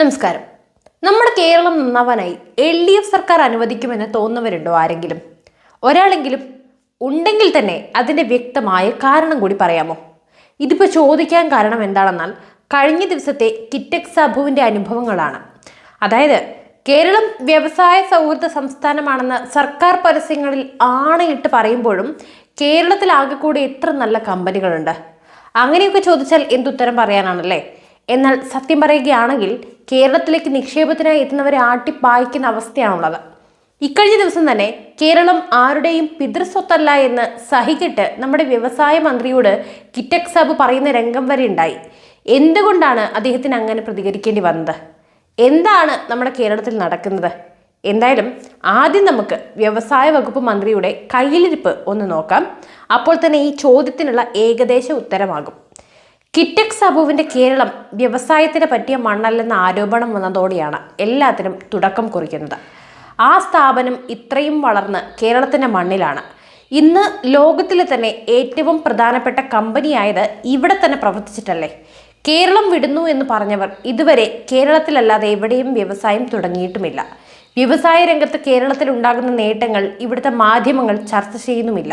നമസ്കാരം. നമ്മുടെ കേരളം നന്നാവാനായി എൽ ഡി എഫ് സർക്കാർ അനുവദിക്കുമെന്ന് തോന്നുന്നവരുണ്ടോ ആരെങ്കിലും? ഒരാളെങ്കിലും ഉണ്ടെങ്കിൽ തന്നെ അതിന്റെ വ്യക്തമായ കാരണം കൂടി പറയാമോ? ഇതിപ്പോൾ ചോദിക്കാൻ കാരണം എന്താണെന്നാൽ കഴിഞ്ഞ ദിവസത്തെ കിറ്റക് സാബുവിന്റെ അനുഭവങ്ങളാണ്. അതായത് കേരളം വ്യവസായ സൗഹൃദ സംസ്ഥാനമാണെന്ന് സർക്കാർ പരസ്യങ്ങളിൽ ആണയിട്ട് പറയുമ്പോഴും കേരളത്തിൽ കൂടി എത്ര നല്ല കമ്പനികളുണ്ട്? അങ്ങനെയൊക്കെ ചോദിച്ചാൽ എന്തുത്തരം പറയാനാണല്ലേ? എന്നാൽ സത്യം പറയുകയാണെങ്കിൽ കേരളത്തിലേക്ക് നിക്ഷേപത്തിനായി എത്തുന്നവരെ ആട്ടിപ്പായിക്കുന്ന അവസ്ഥയാണുള്ളത്. ഇക്കഴിഞ്ഞ ദിവസം തന്നെ കേരളം ആരുടെയും പിതൃസ്വത്തല്ല എന്ന് സഹിക്കിട്ട് നമ്മുടെ വ്യവസായ മന്ത്രിയോട് കിറ്റക് സാബ് പറയുന്ന രംഗം വരെ ഉണ്ടായി. എന്തുകൊണ്ടാണ് അദ്ദേഹത്തിന് അങ്ങനെ പ്രതികരിക്കേണ്ടി വന്നത്? എന്താണ് നമ്മുടെ കേരളത്തിൽ നടക്കുന്നത്? എന്തായാലും ആദ്യം നമുക്ക് വ്യവസായ വകുപ്പ് മന്ത്രിയുടെ കയ്യിലിരിപ്പ് ഒന്ന് നോക്കാം. അപ്പോൾ തന്നെ ഈ ചോദ്യത്തിനുള്ള ഏകദേശ ഉത്തരമാകും. കിറ്റക് സാബുവിന്റെ കേരളം വ്യവസായത്തിന് പറ്റിയ മണ്ണല്ലെന്ന ആരോപണം വന്നതോടെയാണ് എല്ലാത്തിനും തുടക്കം കുറിക്കുന്നത്. ആ സ്ഥാപനം ഇത്രയും വളർന്ന് കേരളത്തിന്റെ മണ്ണിലാണ്. ഇന്ന് ലോകത്തിലെ തന്നെ ഏറ്റവും പ്രധാനപ്പെട്ട കമ്പനിയായത് ഇവിടെ തന്നെ പ്രവർത്തിച്ചിട്ടല്ലേ? കേരളം വിടുന്നു എന്ന് പറഞ്ഞവർ ഇതുവരെ കേരളത്തിലല്ലാതെ എവിടെയും വ്യവസായം തുടങ്ങിയിട്ടുമില്ല. വ്യവസായ രംഗത്ത് കേരളത്തിൽ ഉണ്ടാകുന്ന നേട്ടങ്ങൾ ഇവിടുത്തെ മാധ്യമങ്ങൾ ചർച്ച ചെയ്യുന്നുമില്ല.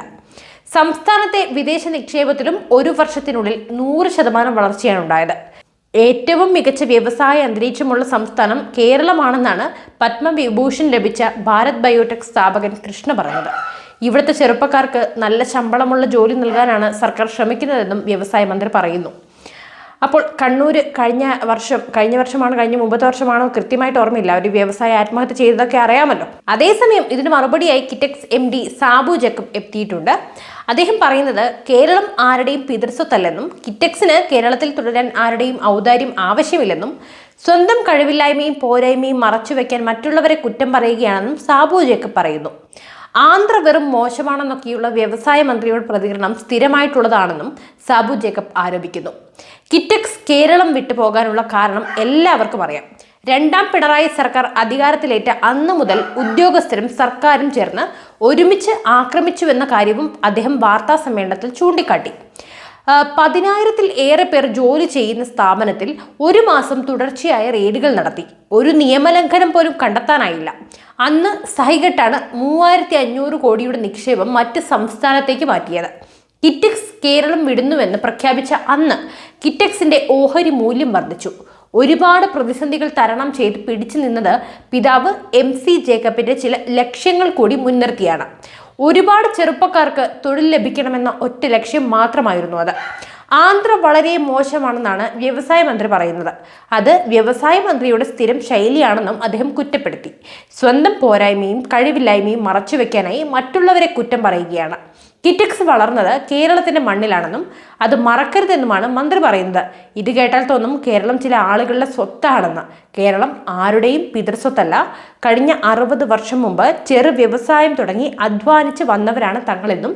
സംസ്ഥാനത്തെ വിദേശ നിക്ഷേപത്തിലും ഒരു വർഷത്തിനുള്ളിൽ നൂറ് ശതമാനം വളർച്ചയാണ് ഉണ്ടായത്. ഏറ്റവും മികച്ച വ്യവസായ അന്തരീക്ഷമുള്ള സംസ്ഥാനം കേരളമാണെന്നാണ് പത്മവിഭൂഷൺ ലഭിച്ച ഭാരത് ബയോടെക് സ്ഥാപകൻ കൃഷ്ണ പറഞ്ഞത്. ഇവിടുത്തെ ചെറുപ്പക്കാർക്ക് നല്ല ശമ്പളമുള്ള ജോലി നൽകാനാണ് സർക്കാർ ശ്രമിക്കുന്നതെന്നും വ്യവസായ മന്ത്രി പറയുന്നു. അപ്പോൾ കണ്ണൂർ കഴിഞ്ഞ വർഷം കഴിഞ്ഞ വർഷമാണ് കഴിഞ്ഞ മുമ്പത്തെ വർഷമാണോ കൃത്യമായിട്ട് ഓർമ്മയില്ല. ഒരു വ്യവസായ ആത്മഹത്യ ചെയ്തതൊക്കെ അറിയാമല്ലോ. അതേസമയം ഇതിന് മറുപടിയായി കിറ്റക്സ് എം ഡി സാബു ജക്കബ് എത്തിയിട്ടുണ്ട്. അദ്ദേഹം പറയുന്നത് കേരളം ആരുടെയും പിതൃസ്വത്തല്ലെന്നും കിറ്റക്സിന് കേരളത്തിൽ തുടരാൻ ആരുടെയും ഔദാര്യം ആവശ്യമില്ലെന്നും സ്വന്തം കഴിവില്ലായ്മയും പോരായ്മയും മറച്ചുവെക്കാൻ മറ്റുള്ളവരെ കുറ്റം പറയുകയാണെന്നും സാബു ജേക്കബ് പറയുന്നു. ആന്ധ്ര വെറും മോശമാണെന്നൊക്കെയുള്ള വ്യവസായ മന്ത്രിയുടെ പ്രതികരണം സ്ഥിരമായിട്ടുള്ളതാണെന്നും സാബു ജേക്കബ് ആരോപിക്കുന്നു. കിറ്റക്സ് കേരളം വിട്ടുപോകാനുള്ള കാരണം എല്ലാവർക്കും അറിയാം. രണ്ടാം പിണറായി സർക്കാർ അധികാരത്തിലേറ്റ അന്നു മുതൽ ഉദ്യോഗസ്ഥരും സർക്കാരും ചേർന്ന് ഒരുമിച്ച് ആക്രമിച്ചുവെന്ന കാര്യവും അദ്ദേഹം വാർത്താ സമ്മേളനത്തിൽ ചൂണ്ടിക്കാട്ടി. പതിനായിരത്തിൽ ഏറെ പേർ ജോലി ചെയ്യുന്ന സ്ഥാപനത്തിൽ ഒരു മാസം തുടർച്ചയായ റെയ്ഡുകൾ നടത്തി. ഒരു നിയമലംഘനം പോലും കണ്ടെത്താനായില്ല. അന്ന് സഹികെട്ടാണ് മൂവായിരത്തി അഞ്ഞൂറ് കോടിയുടെ നിക്ഷേപം മറ്റ് സംസ്ഥാനത്തേക്ക് മാറ്റിയത്. കിറ്റക്സ് കേരളം വിടുന്നുവെന്ന് പ്രഖ്യാപിച്ച അന്ന് കിറ്റക്സിന്റെ ഓഹരി മൂല്യം വർദ്ധിച്ചു. ഒരുപാട് പ്രതിസന്ധികൾ തരണം ചെയ്ത് പിടിച്ചു നിന്നത് പിതാവ് എം സി ജേക്കബിന്റെ ചില ലക്ഷ്യങ്ങൾ കൂടി മുൻനിർത്തിയാണ്. ഒരുപാട് ചെറുപ്പക്കാർക്ക് തൊഴിൽ ലഭിക്കണമെന്ന ഒറ്റ ലക്ഷ്യം മാത്രമായിരുന്നു അത്. ആന്ധ്ര വളരെ മോശമാണെന്നാണ് വ്യവസായ മന്ത്രി പറയുന്നത്. അത് വ്യവസായ മന്ത്രിയുടെ സ്ഥിരം ശൈലിയാണെന്നും അദ്ദേഹം കുറ്റപ്പെടുത്തി. സ്വന്തം പോരായ്മയും കഴിവില്ലായ്മയും മറച്ചുവെക്കാനായി മറ്റുള്ളവരെ കുറ്റം പറയുകയാണ്. കിറ്റക്സ് വളർന്നത് കേരളത്തിന്റെ മണ്ണിലാണെന്നും അത് മറക്കരുതെന്നുമാണ് മന്ത്രി പറയുന്നത്. ഇത് കേട്ടാൽ തോന്നും കേരളം ചില ആളുകളുടെ സ്വത്താണെന്ന്. കേരളം ആരുടെയും പിതൃസ്വത്തല്ല. കഴിഞ്ഞ അറുപത് വർഷം മുമ്പ് ചെറു വ്യവസായം തുടങ്ങി അധ്വാനിച്ച് വന്നവരാണ് തങ്ങളെന്നും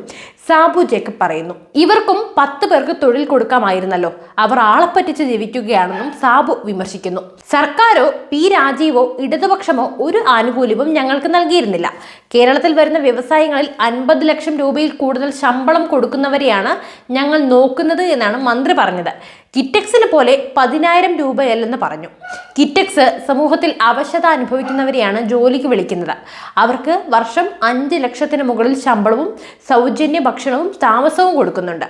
സാബു ജേക്കബ് പറയുന്നു. ഇവർക്കും പത്ത് പേർക്ക് തൊഴിൽ കൊടുക്കാമായിരുന്നല്ലോ. അവർ ആളെപ്പറ്റിച്ച് ജീവിക്കുകയാണെന്നും സാബു വിമർശിക്കുന്നു. സർക്കാരോ പി രാജീവോ ഇടതുപക്ഷമോ ഒരു ആനുകൂല്യവും ഞങ്ങൾക്ക് നൽകിയിരുന്നില്ല. കേരളത്തിൽ വരുന്ന വ്യവസായങ്ങളിൽ അൻപത് ലക്ഷം രൂപയിൽ കൂടുതൽ ശമ്പളം കൊടുക്കുന്നവരെയാണ് ഞങ്ങൾ നോക്കുന്നത് എന്നാണ് മന്ത്രി പറഞ്ഞത്. കിറ്റക്സിന് പോലെ പതിനായിരം രൂപയല്ലെന്ന് പറഞ്ഞു. കിറ്റക്സ് സമൂഹത്തിൽ അവശത അനുഭവിക്കുന്നവരെയാണ് ജോലിക്ക് വിളിക്കുന്നത്. അവർക്ക് വർഷം അഞ്ച് ലക്ഷത്തിന് മുകളിൽ ശമ്പളവും സൗജന്യ ഭക്ഷണവും താമസവും കൊടുക്കുന്നുണ്ട്.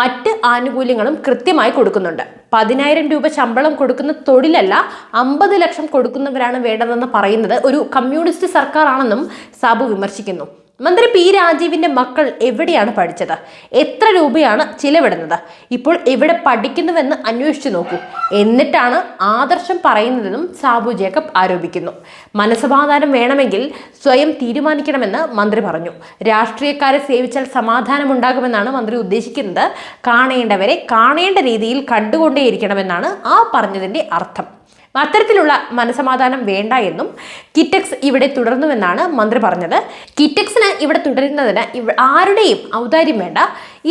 മറ്റ് ആനുകൂല്യങ്ങളും കൃത്യമായി കൊടുക്കുന്നുണ്ട്. പതിനായിരം രൂപ ശമ്പളം കൊടുക്കുന്ന തൊഴിലല്ല അമ്പത് ലക്ഷം കൊടുക്കുന്നവരാണ് വേണ്ടതെന്ന് പറയുന്നത് ഒരു കമ്മ്യൂണിസ്റ്റ് സർക്കാരാണെന്നും സാബു വിമർശിക്കുന്നു. മന്ത്രി പി രാജീവിന്റെ മക്കൾ എവിടെയാണ് പഠിച്ചത്? എത്ര രൂപയാണ് ചിലവിടുന്നത്? ഇപ്പോൾ എവിടെ പഠിക്കുന്നുവെന്ന് അന്വേഷിച്ചു നോക്കൂ. എന്നിട്ടാണ് ആദർശം പറയുന്നതെന്നും സാബു ജേക്കബ് ആരോപിക്കുന്നു. മനസമാധാനം വേണമെങ്കിൽ സ്വയം തീരുമാനിക്കണമെന്ന് മന്ത്രി പറഞ്ഞു. രാഷ്ട്രീയക്കാരെ സേവിച്ചാൽ സമാധാനമുണ്ടാകുമെന്നാണ് മന്ത്രി ഉദ്ദേശിക്കുന്നത്. കാണേണ്ടവരെ കാണേണ്ട രീതിയിൽ കണ്ടുകൊണ്ടേയിരിക്കണമെന്നാണ് ആ പറഞ്ഞതിന്റെ അർത്ഥം. അത്തരത്തിലുള്ള മനസമാധാനം വേണ്ട എന്നും കിറ്റക്സ് ഇവിടെ തുടർന്നുവെന്നാണ് മന്ത്രി പറഞ്ഞത്. കിറ്റക്സിന് ഇവിടെ തുടരുന്നതിന് ആരുടെയും ഔദാര്യം വേണ്ട.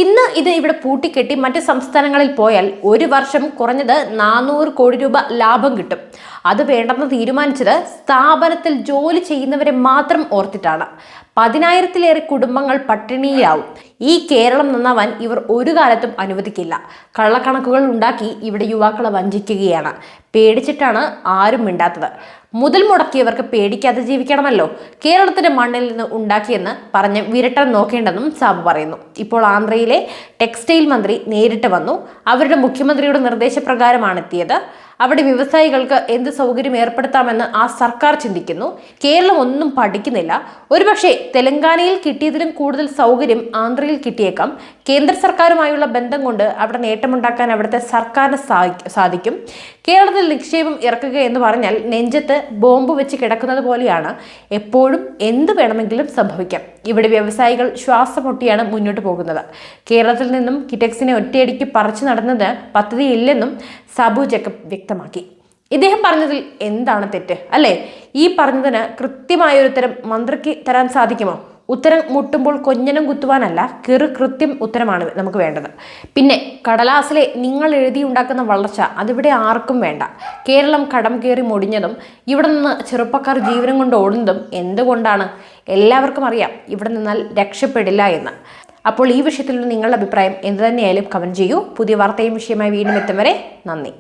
ഇന്ന് ഇത് ഇവിടെ പൂട്ടിക്കെട്ടി മറ്റ് സംസ്ഥാനങ്ങളിൽ പോയാൽ ഒരു വർഷം കുറഞ്ഞത് നാനൂറ് കോടി രൂപ ലാഭം കിട്ടും. അത് വേണ്ടെന്ന് തീരുമാനിച്ചത് സ്ഥാപനത്തിൽ ജോലി ചെയ്യുന്നവരെ മാത്രം ഓർത്തിട്ടാണ്. പതിനായിരത്തിലേറെ കുടുംബങ്ങൾ പട്ടിണിയിലാവും. ഈ കേരളം നന്നാവാൻ ഇവർ ഒരു കാലത്തും അനുവദിക്കില്ല. കള്ളക്കണക്കുകൾ ഉണ്ടാക്കി ഇവിടെ യുവാക്കളെ വഞ്ചിക്കുകയാണ്. പേടിച്ചിട്ടാണ് ആരും മിണ്ടാത്തത്. മുതൽ മുടക്കിയവർക്ക് പേടിക്കാതെ ജീവിക്കണമല്ലോ. കേരളത്തിന്റെ മണ്ണിൽ നിന്ന് ഉണ്ടാക്കിയെന്ന് പറഞ്ഞ് വിരട്ടൻ നോക്കേണ്ടെന്നും സാബു പറയുന്നു. ഇപ്പോൾ ആന്ധ്രയിലെ ടെക്സ്റ്റൈൽ മന്ത്രി നേരിട്ട് വന്നു. അവരുടെ മുഖ്യമന്ത്രിയുടെ നിർദ്ദേശപ്രകാരമാണ് എത്തിയത്. അവിടെ വ്യവസായികൾക്ക് എന്ത് സൗകര്യം ഏർപ്പെടുത്താമെന്ന് ആ സർക്കാർ ചിന്തിക്കുന്നു. കേരളം ഒന്നും പഠിക്കുന്നില്ല. ഒരുപക്ഷെ തെലങ്കാനയിൽ കിട്ടിയതിലും കൂടുതൽ സൗകര്യം ആന്ധ്രയിൽ കിട്ടിയേക്കാം. കേന്ദ്ര സർക്കാരുമായുള്ള ബന്ധം കൊണ്ട് അവിടെ നേട്ടമുണ്ടാക്കാൻ അവിടുത്തെ സർക്കാരിന് സാധി- സാധിക്കും. കേരളത്തിൽ നിക്ഷേപം ഇറക്കുക എന്ന് പറഞ്ഞാൽ നെഞ്ചത്ത് ബോംബ് വെച്ച് കിടക്കുന്നത് പോലെയാണ് എപ്പോഴും എന്ത് വേണമെങ്കിലും സംഭവിക്കാം. ഇവിടെ വ്യവസായികൾ ശ്വാസം മുട്ടിയാണ് മുന്നോട്ട് പോകുന്നത്. കേരളത്തിൽ നിന്നും കിറ്റക്സിനെ ഒറ്റയടിക്ക് പറിച്ചു നടന്നത് പദ്ധതിയില്ലെന്നും സബു ജക്കബ് വ്യക്തമാക്കി. ഇദ്ദേഹം പറഞ്ഞതിൽ എന്താണ് തെറ്റ്? അല്ലേ? ഈ പറഞ്ഞതിന് കൃത്യമായ ഒരു ഉത്തരം മന്ത്രിക്ക് തരാൻ സാധിക്കുമോ? ഉത്തരം മുട്ടുമ്പോൾ കൊഞ്ഞനം കുത്തുവാനല്ല കെറു കൃത്യം ഉത്തരമാണ് നമുക്ക് വേണ്ടത്. പിന്നെ കടലാസിലെ നിങ്ങൾ എഴുതിയുണ്ടാക്കുന്ന വളർച്ച അതിവിടെ ആർക്കും വേണ്ട. കേരളം കടം കയറി മുടിഞ്ഞതും ഇവിടെ നിന്ന് ചെറുപ്പക്കാർ ജീവനം കൊണ്ട് ഓടുന്നതും എന്തുകൊണ്ടാണ്? എല്ലാവർക്കും അറിയാം ഇവിടെ നിന്നാൽ രക്ഷപ്പെടില്ല എന്ന്. അപ്പോൾ ഈ വിഷയത്തിലുള്ള നിങ്ങളുടെ അഭിപ്രായം എന്തു തന്നെയായാലും കമന്റ് ചെയ്യൂ. പുതിയ വാർത്തയും വിഷയമായി വീണ്ടും എത്തും വരെ നന്ദി.